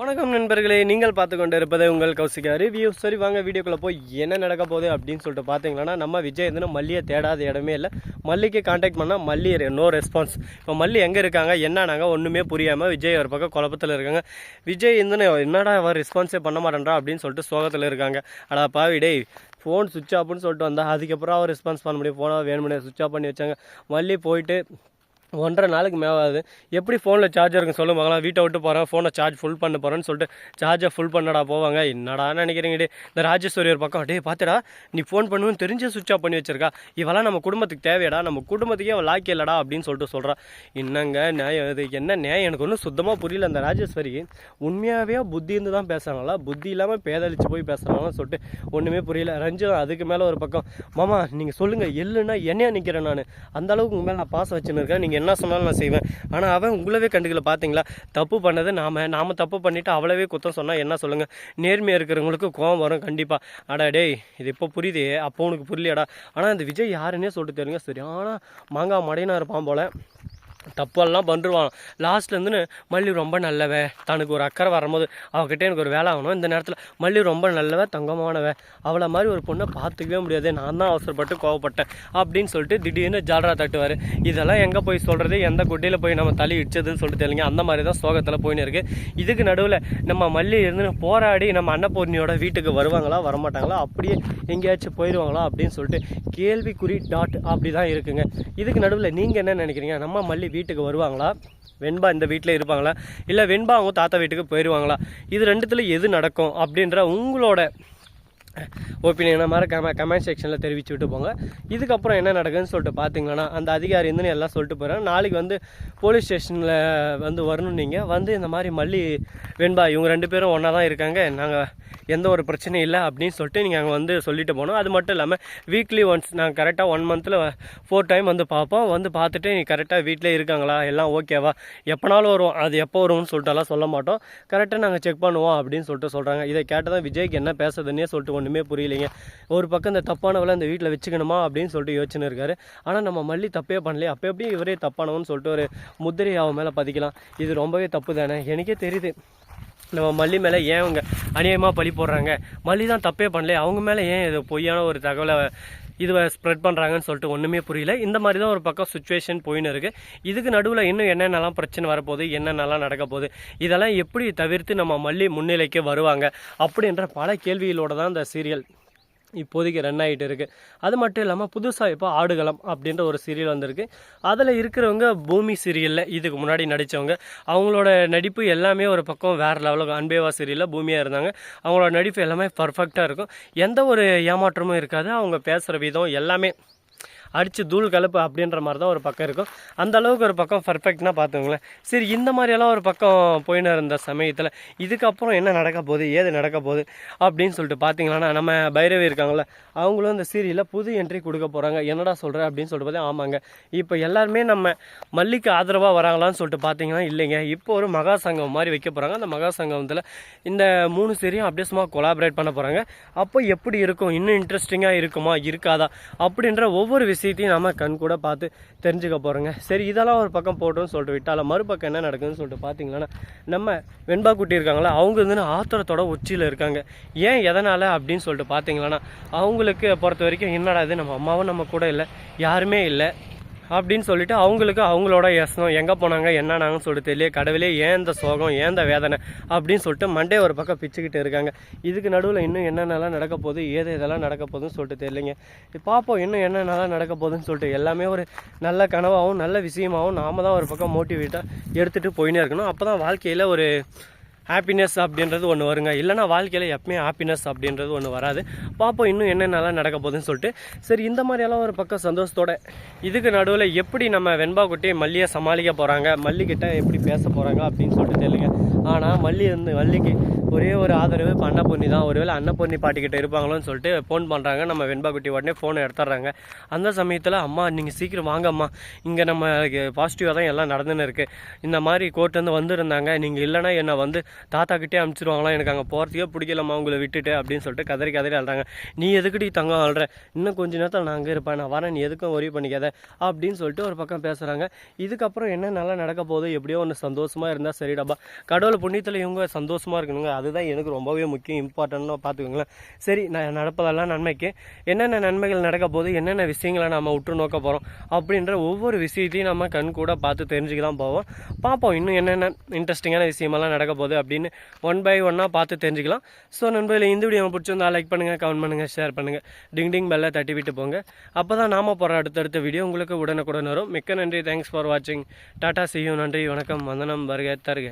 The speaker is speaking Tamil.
வணக்கம் நண்பர்களே நீங்கள் பார்த்து கொண்டு இருப்பது உங்கள் கௌசிகா ரிவ்யூ சரி வாங்க வீடியோக்குள்ளே போய் என்ன நடக்க போகுது அப்படின்னு சொல்லிட்டு பார்த்தீங்கன்னா நம்ம விஜய் வந்து மல்லியை தேடாத இடமே இல்லை. மல்லிக்கு காண்டாக்ட் பண்ணால் மல்லி நோ ரெஸ்பான்ஸ் இப்போ மல்லி எங்கே இருக்காங்க என்னன்னாங்க ஒன்றுமே புரியாமல் விஜய் ஒரு பக்கம் குழப்பத்தில் இருக்காங்க. விஜய் வந்து என்னடா அவர் ரெஸ்பான்ஸே பண்ண மாட்டேன்றா அப்படின்னு சொல்லிட்டு சோகத்தில் இருக்காங்க. அடா பாவி டேய் ஃபோன் சுவிட்ச் ஆஃப்னு சொல்லிட்டு வந்தால் அதுக்கப்புறம் அவர் ரெஸ்பான்ஸ் பண்ண முடியும். ஃபோனை வேணுமுனே சுவிட்ச் ஆஃப் பண்ணி வச்சாங்க. மல்லி போயிட்டு ஒன்றரை நாளுக்கு மேவாது எப்படி ஃபோனில் சார்ஜர் இருக்குன்னு சொல்லுவாங்களா வீட்டை விட்டு போகிறேன் ஃபோனை சார்ஜ் ஃபுல் பண்ண போகிறேன்னு சொல்லிட்டு சார்ஜை ஃபுல் பண்ணடா போவாங்க. என்னடா நினைக்கிறீங்க டே இந்த ராஜேஸ்வரி ஒரு பக்கம் டே பார்த்துடா நீ ஃபோன் பண்ணுன்னு தெரிஞ்சு சுவிட்ச் ஆஃப் பண்ணி வச்சிருக்கா. இவெல்லாம் நம்ம குடும்பத்துக்கு தேவையடா. நம்ம குடும்பத்துக்கே அவள் லாக்கி இல்லடா அப்படின்னு சொல்லிட்டு சொல்கிறா என்னங்க நியாயம் இது? என்ன நியாயம்? எனக்கு ஒன்றும் சுத்தமாக புரியல. அந்த ராஜேஸ்வரி உண்மையாகவே புத்தி இருந்து தான் பேசுகிறாங்களா புத்தி இல்லாமல் பேதளிச்சு போய் பேசுகிறாங்களான்னு சொல்லிட்டு ஒன்றுமே புரியல. ரஞ்சன் அதுக்கு மேலே ஒரு பக்கம் மாமா நீங்கள் சொல்லுங்கள் எள்ளுன்னா என்னையா நிற்கிறேன் நான்? அந்த அளவுக்கு உங்கள் மேலே நான் பாசம் வச்சுன்னு இருக்கேன். நீங்கள் என்ன சொன்னாலும் நான் செய்வேன். ஆனால் அவன் உங்களவே கண்டுக்கல பார்த்தீங்களா தப்பு பண்ணது நாம நாம் தப்பு பண்ணிவிட்டு அவளவே குத்தம் சொன்னால் என்ன சொல்லுங்கள் நேர்மையாக இருக்கிறவங்களுக்கு கோவம் வரும் கண்டிப்பாக அடா டேய் இது இப்போ புரியுதே. அப்போ உனக்கு புரியலையாடா? ஆனால் இந்த விஜய் யாருன்னே சொல்லிட்டு தெரியுங்க. சரி ஆனால் மாங்காய் மடையினா இருப்பான் போல. தப்பெல்லாம் பண்ணிருவான் லாஸ்ட்லேருந்து மல்லி ரொம்ப நல்லவ. தனக்கு ஒரு அக்கறை வரும்போது அவகிட்ட எனக்கு ஒரு வேலை ஆகணும். இந்த நேரத்தில் மல்லி ரொம்ப நல்லவ தங்கமானவ. அவளை மாதிரி ஒரு பொண்ணை பார்த்துக்கவே முடியாது. நான் தான் அவசரப்பட்டு கோவப்பட்டேன் அப்படின்னு சொல்லிட்டு திடீர்னு ஜாலரா தட்டுவார். இதெல்லாம் எங்கே போய் சொல்கிறது எந்த குட்டியில் போய் நம்ம தள்ளி இடிச்சதுன்னு சொல்லிட்டு தெரியல அந்த மாதிரி தான் சோகத்தில் போயின்னு இருக்குது இதுக்கு நடுவில் நம்ம மல்லி இருந்து போராடி நம்ம அன்னபூர்ணியோட வீட்டுக்கு வருவாங்களா வரமாட்டாங்களா? அப்படியே எங்கேயாச்சும் போயிடுவாங்களா அப்படின்னு சொல்லிட்டு கேள்விக்குறி டாட் அப்படி தான் இருக்குங்க. இதுக்கு நடுவில் நீங்கள் என்ன நினைக்கிறீங்க? நம்ம மல்லி வீட்டுக்கு வருவாங்களா? வெண்பா இந்த வீட்டில் இருப்பாங்களா? இல்லை வெண்பா அவங்க தாத்தா வீட்டுக்கு போயிடுவாங்களா இது ரெண்டுத்தில் எது நடக்கும்? அப்படின்ற உங்களோட ஒப்பீனியனை மாதிரி கம கமெண்ட் செக்ஷனில் தெரிவித்து விட்டு போங்க. இதுக்கப்புறம் என்ன நடக்குதுன்னு சொல்லிட்டு பார்த்தீங்கன்னா அந்த அதிகாரி வந்து எல்லாம் சொல்லிட்டு போகிறேன் நாளைக்கு வந்து போலீஸ் ஸ்டேஷனில் வந்து வரணும் நீங்கள் வந்து இந்த மாதிரி மல்லி வெண்பா இவங்க ரெண்டு பேரும் ஒன்றா தான் இருக்காங்க. நாங்கள் எந்த ஒரு பிரச்சனையும் இல்லை அப்படின்னு சொல்லிட்டு நீங்கள் அங்கே வந்து சொல்லிட்டு போகணும். அது மட்டும் இல்லாமல் வீக்லி ஒன்ஸ் நாங்கள் கரெக்டாக ஒன் மந்தில் ஃபோர் டைம் வந்து பார்ப்போம். வந்து பார்த்துட்டு நீ கரெக்டாக வீட்டிலே இருக்காங்களா? எல்லாம் ஓகேவா எப்போனாலும் வரும் அது எப்போ வரும்னு சொல்லிட்டு எல்லாம் சொல்ல மாட்டோம். கரெக்டாக நாங்கள் செக் பண்ணுவோம் அப்படின்னு சொல்லிட்டு சொல்கிறாங்க இதை கேட்டதான் விஜய்க்கு என்ன பேசுறதுன்னே சொல்லிட்டு ஒன்று ஒன்றுமே புரியலைங்க. ஒரு பக்கம் இந்த தப்பானவளை இந்த வீட்டில் வச்சுக்கணுமா அப்படின்னு சொல்லிட்டு யோசனை இருக்காரு. ஆனால் நம்ம மல்லி தப்பே பண்ணலையே. அப்போ எப்படி இவரே தப்பானவன்னு சொல்லிட்டு ஒரு முத்திரை அவன் மேலே பதிக்கலாம். இது ரொம்பவே தப்பு தானே எனக்கே தெரியுது. நம்ம மல்லி மேலே ஏன் அவங்க அநியாயமாக பழி போடுறாங்க? மல்லி தான் தப்பே பண்ணல. அவங்க மேலே ஏன் இது பொய்யான ஒரு தகவலை இதுவை ஸ்ப்ரெட் பண்ணுறாங்கன்னு சொல்லிட்டு ஒன்றுமே புரியல. இந்த மாதிரி தான் ஒரு பக்கம் சுச்சுவேஷன் போயின்னு இருக்குது இதுக்கு நடுவில் இன்னும் என்னென்னலாம் பிரச்சனை வரப்போகுது? என்னென்னலாம் நடக்க போகுது இதெல்லாம் எப்படி தவிர்த்து நம்ம மல்லி முன்னிலைக்கு வருவாங்க? அப்படின்ற பல கேள்விகளோட தான் இந்த சீரியல் இப்போதைக்கு ரன் ஆகிட்டு இருக்குது அது மட்டும் இல்லாமல் புதுசாக இப்போ ஆடுகளம் அப்படின்ற ஒரு சீரியல் வந்திருக்கு. அதில் இருக்கிறவங்க பூமி சீரியலில் இதுக்கு முன்னாடி நடித்தவங்க அவங்களோட நடிப்பு எல்லாமே ஒரு பக்கம் வேறு லெவலில் அன்பேவா சீரியலில் பூமியாக இருந்தாங்க. அவங்களோட நடிப்பு எல்லாமே பர்ஃபெக்டாக இருக்கும். எந்த ஒரு ஏமாற்றமும் இருக்காது. அவங்க பேசுகிற விதம் எல்லாமே அடித்து தூள் கலப்பு அப்படின்ற மாதிரி தான் ஒரு பக்கம் இருக்கும். அந்த அளவுக்கு ஒரு பக்கம் பர்ஃபெக்ட்னா பார்த்துங்களேன் சரி இந்த மாதிரியெல்லாம் ஒரு பக்கம் போயின்னு இருந்த சமயத்தில் இதுக்கப்புறம் என்ன நடக்க போகுது ஏது நடக்க போகுது அப்படின்னு சொல்லிட்டு பார்த்தீங்கன்னா நம்ம பைரவி இருக்காங்கள அவங்களும் இந்த சீரியலில் புது என்ட்ரி கொடுக்க போகிறாங்க என்னடா சொல்கிற அப்படின்னு சொல்லிட்டு பார்த்தா ஆமாங்க. இப்போ எல்லாருமே நம்ம மல்லிக்கு ஆதரவாக வராங்களான்னு சொல்லிட்டு பார்த்தீங்கன்னா இல்லைங்க. இப்போ ஒரு மகா சங்கம் மாதிரி வைக்க போகிறாங்க அந்த மகா சங்கத்தில் இந்த மூணு சீரியும் அப்படியே சும்மா கொலாபரேட் பண்ண போகிறாங்க அப்போ எப்படி இருக்கும்? இன்னும் இன்ட்ரெஸ்டிங்காக இருக்குமா? இருக்காதா? அப்படின்ற ஒவ்வொரு விஷயம் சீட்டையும் நம்ம கண் கூட பார்த்து தெரிஞ்சுக்க போகிறோங்க சரி இதெல்லாம் ஒரு பக்கம் போட்டோம்னு சொல்லிட்டு விட்டால மறுபக்கம் என்ன நடக்குதுன்னு சொல்லிட்டு பார்த்தீங்கன்னா நம்ம வெண்பா குட்டி இருக்காங்களா அவங்க வந்து ஆத்திரத்தோட உச்சியில் இருக்காங்க. ஏன் எதனால் அப்படின்னு சொல்லிட்டு பார்த்தீங்கன்னா அவங்களுக்கு பொறுத்த வரைக்கும் என்னடா இது நம்ம அம்மாவும் நம்ம கூட இல்லை யாருமே இல்லை. அப்படின்னு சொல்லிட்டு அவங்களுக்கு அவங்களோட யசனம் எங்கே போனாங்க என்னன்னாங்கன்னு சொல்லிட்டு தெரியல கடவுளே ஏன் இந்த சோகம் ஏன் இந்த வேதனை அப்படின்னு சொல்லிட்டு மண்டே ஒரு பக்கம் பிச்சுக்கிட்டு இருக்காங்க. இதுக்கு நடுவில் இன்னும் என்னென்னலாம் நடக்க போகுது ஏது இதெல்லாம் நடக்க போகுதுன்னு சொல்லிட்டு தெரியலைங்க. பார்ப்போம் இன்னும் என்னென்னலாம் நடக்க போகுதுன்னு சொல்லிட்டு எல்லாமே ஒரு நல்ல கனவாகவும் நல்ல விஷயமாகவும் நாம தான் ஒரு பக்கம் மோட்டிவேட்டாக எடுத்துகிட்டு போயின்னே இருக்கணும். அப்போ தான் வாழ்க்கையில் ஒரு ஹாப்பினஸ் அப்படின்றது ஒன்று வருங்க. இல்லைனா வாழ்க்கையில் எப்பவுமே ஹாப்பினஸ் அப்படின்றது ஒன்று வராது. பார்ப்போம் இன்னும் என்னென்னலாம் நடக்க போகுதுன்னு சொல்லிட்டு. சரி இந்த மாதிரியெல்லாம் ஒரு பக்கம் சந்தோஷத்தோட இதுக்கு நடுவில் எப்படி நம்ம வெண்பா குட்டி மல்லியை சமாளிக்க போகிறாங்க மல்லிக்கிட்ட எப்படி பேச போகிறாங்க அப்படின்னு சொல்லிட்டு தெரியலங்க ஆனால் மல்லி வந்து மல்லிக்கு ஒரே ஒரு ஆதரவு இப்போ பொண்ணி தான். ஒருவேளை அன்னபூர்ணி பாட்டிக்கிட்ட இருப்பாங்களோன்னு சொல்லிட்டு ஃபோன் பண்ணுறாங்க நம்ம வெண்பா குட்டி உடனே ஃபோனை எடுத்துட்றாங்க அந்த சமயத்தில் அம்மா நீங்கள் சீக்கிரம் வாங்கம்மா. இங்கே நம்ம பாசிட்டிவாக தான் எல்லாம் நடந்துன்னு இருக்குது இந்த மாதிரி கோர்ட்லேருந்து வந்திருந்தாங்க. நீங்கள் இல்லைன்னா என்னை வந்து தாத்தா கிட்டே அனுப்பிச்சிருவாங்களாம் எனக்கு அங்கே போகிறதுக்கே பிடிக்கலம்மா உங்களை விட்டுட்டு அப்படின்னு சொல்லிட்டு கதறி கதறி அழுறாங்க. நீ எதுக்குடி தங்கம் அழுற? இன்னும் கொஞ்ச நேரத்தில் நான் அங்கே இருப்பேன் நான் வரேன் நீ எதுக்கும் ஒரி பண்ணிக்காத அப்படின்னு சொல்லிட்டு ஒரு பக்கம் பேசுகிறாங்க இதுக்கப்புறம் என்ன நல்லா நடக்க போகுது? எப்படியோ ஒன்று சந்தோஷமாக இருந்தால் சரிடாப்பா கடவுள் புண்ணியத்தில் இவங்க சந்தோஷமாக இருக்கணுங்க. அதுதான் எனக்கு ரொம்பவே முக்கியம் இம்பார்ட்டன்ட்னு பார்த்துக்கோங்களேன் சரி நான் நடப்பதெல்லாம் நன்மைக்கு. என்னென்ன நன்மைகள் நடக்க போகுது? என்னென்ன விஷயங்களை நம்ம உற்று நோக்க போகிறோம் அப்படின்ற ஒவ்வொரு விஷயத்தையும் நம்ம கண் கூட பார்த்து தெரிஞ்சுக்க தான் போவோம். பார்ப்போம் இன்னும் என்னென்ன இன்ட்ரெஸ்டிங்கான விஷயமெல்லாம் நடக்க போகுது அப்படின்னு ஒன் பை ஒன்னாக பார்த்து தெரிஞ்சுக்கலாம். ஸோ நண்பர்களே இந்த வீடியோ பிடிச்சிருந்தா லைக் பண்ணுங்கள் கமெண்ட் பண்ணுங்கள் ஷேர் பண்ணுங்கள் டிங் டிங் பெல்லை தட்டி விட்டு போங்க. அப்போ தான் நாம போகிற அடுத்தடுத்த வீடியோ உங்களுக்கு உடனுக்குடன் வரும். மிக்க நன்றி. தேங்க்ஸ் ஃபார் வாட்சிங் டாட்டா சியூ நன்றி. வணக்கம். வந்தனம். வருக தருக.